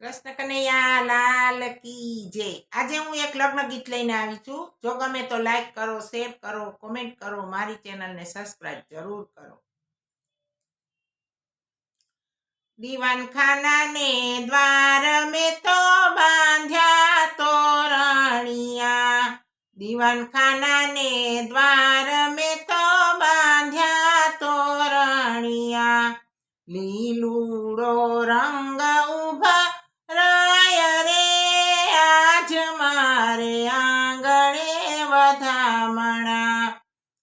કૃષ્ણ કનૈયા લાલ કી જય આજે હું એક લગ્ન ગીત લઈને આવી છું. જો ગમે તો લાઈક કરો શેર કરો કોમેન્ટ કરો, મારી ચેનલને સબસ્ક્રાઇબ જરૂર કરો. દીવાન ખાના ને દ્વાર મેં તો બાંધ્યા તોરણિયા દીવાન ખાના ને દ્વાર મેં તો બાંધ્યા તો રાણિયા. લીલુડો રંગ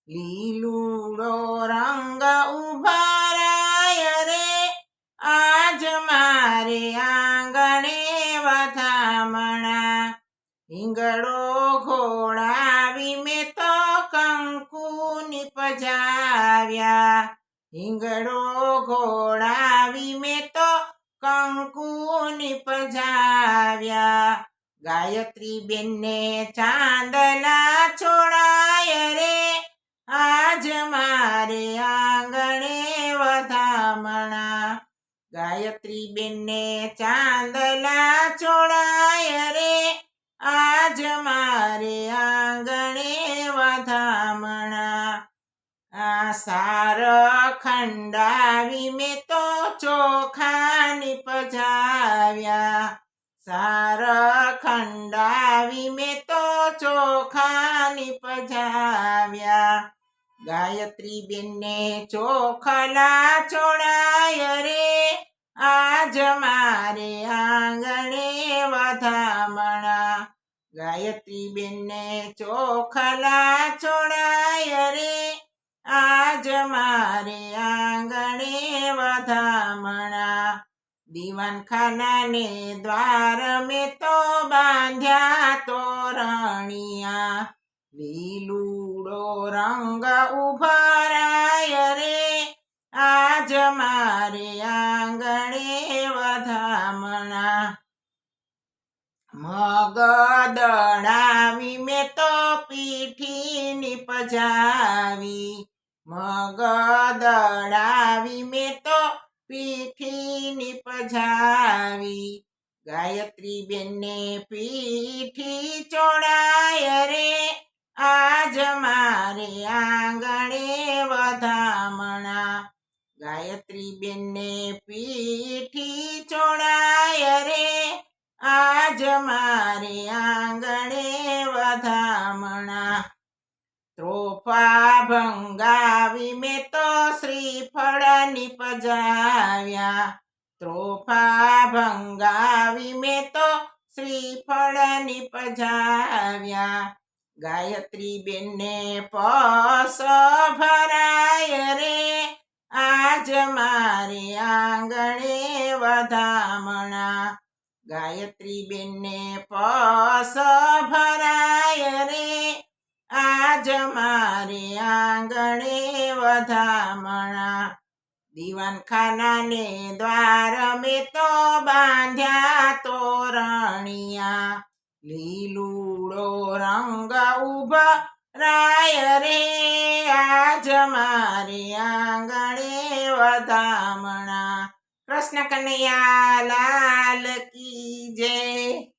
લીલુડો રંગ ઉભરાય રે. આજ મારે આંગણે વધામણા ઈંગડો ઘોડાવી મેં તો કંકુ નિપજાવ્યા. ઈંગડો ઘોડાવી મેં તો કંકુ નિપજાવ્યા. ગાયત્રી બેનને ચાંદલા છોડાય રે. આજ મારે આંગણે વધામણા. ગાયત્રી બેનને ચાંદલા છોડાય રે. આજ મારે આંગણે વધામણા. આ સાર ખંડાવી મેં તો ચોખાની પજાવ્યા સાર ખંડાવી મેં તો ચોખાની પજાવ્યા ગાયત્રી બેનને ચોખલા છોડાય રે. આજ મારે આંગણે વધામણા. ગાયત્રી બેનને ચોખલા છોડાય રે. આજ મારે આંગણે વધામણા. દીવાનખાનાને દ્વાર મેં તો બાંધ્યા તોરણિયા લીલુડો રંગ ઉભરાય રે આજ મારે આંગણે વધામણા મગ દડાવી મેં તો પીઠી નિપજાવી મગ દડાવી મેં તો પીઠી પજાવી ગાયત્રી બેનને પીઠી ચોડાય રે આજ મારે આંગણે વધામણા. ગાયત્રી બેનને પીઠી ચોડાય રે. આજ મારે આંગણે વધામણા. ત્રોફા ભંગાવી મેં તો શ્રીફળ નિપજાવ્યા. ત્રોફા ભંગાવી મેં તો શ્રીફળ નિપજાવ્યા. ગાયત્રી બેનને પસ ભરાય રે. આજ મારે આંગણે વધામણા. ગાયત્રી બેનને પસ ભરાય રે. આજ મારે આંગણે વધામણા. દીવાનખાનાને દ્વાર મેં તો બાંધ્યા તોરણિયા. લીલુડો રંગ ઊભા રાય રે આજ મારી આંગણે વધામણા. કૃષ્ણ કનૈયા લાલ કી જય.